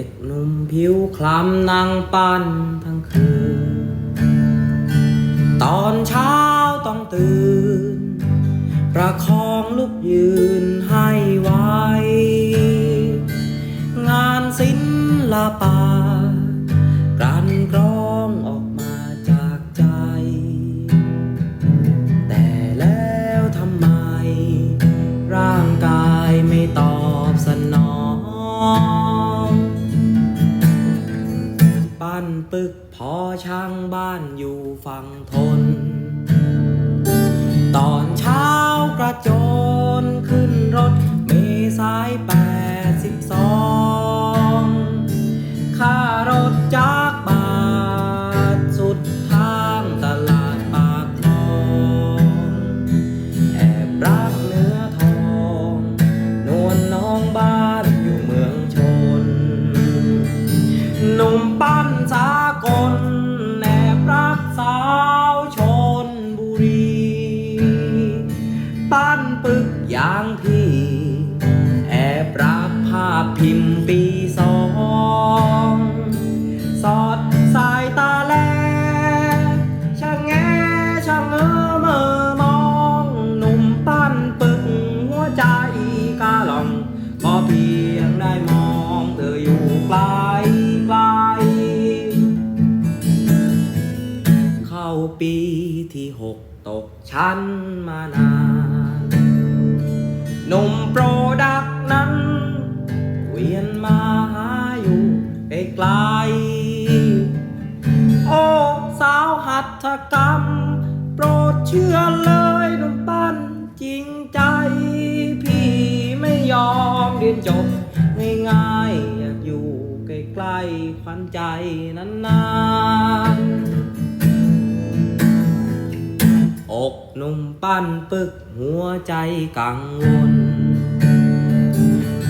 ด็กหนุ่มผิวคล้ำนั่งปั้นทั้งคืน ตอนเช้าต้องตื่น ประคองลุกยืนให้ไวงานศิลปะกรันกรองออกมาจากใจ แต่แล้วทำไม ร่างกายไม่ตอบสนานปึกพอช่างบ้านอยู่ฝั่งทน ตอนเช้ากระโจนางพี่ แอบรักภาพพิมพ์ปีสอง สอดสายตาแลช่างแงช่างเออเมอมอง หนุ่มปั้นปึกหัวใจกาหลองก็เพียงได้มองเธออยู่ไกลไกล เข้าปีที่หกตกชั้นมานาน นมโปรดักนั้นเวียนมาหาอยู่ไกลๆโอ้ สาวหัตถกรรม โปรดเชื่อเลยหนุ่มปั้นจริงใจ พี่ไม่ยอมเรียนจบ ง่ายๆอยากอยู่ใกล้ๆควันใจนานๆ ปั้นปึกหัวใจกังวล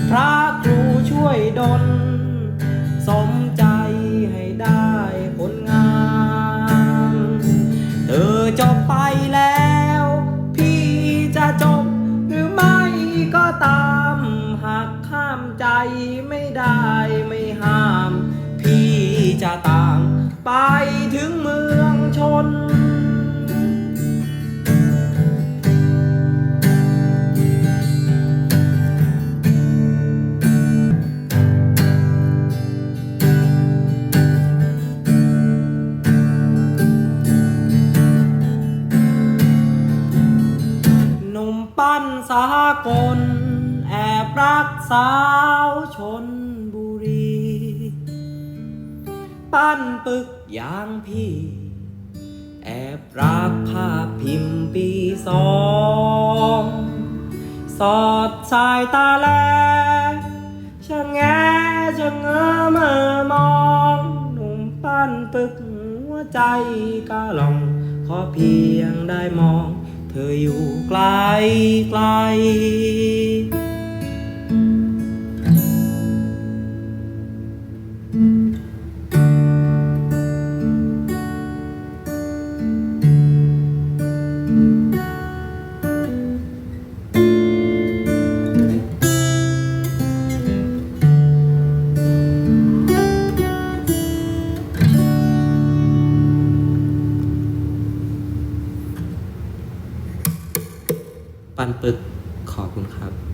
พระครูช่วยดลสมใจให้ได้ผลงาน เธอจบไปแล้ว พี่จะจบหรือไม่ก็ตามหากข้ามใจไม่ได้ไม่ห้าม พี่จะตามไปถึงเมืองชน สากล แอบรักสาวชนบุรี ปั้นปึกอย่างพี่ แอบรักภาพพิมพ์ปีสองสอดสายตาแลช่างแงช่างเงอเมอมองหนุ่มปั้นปึกหัวใจกาหลอง ขอเพียงได้มอง เธออยู่ไกลไกล ปันปึกขอบคุณครับ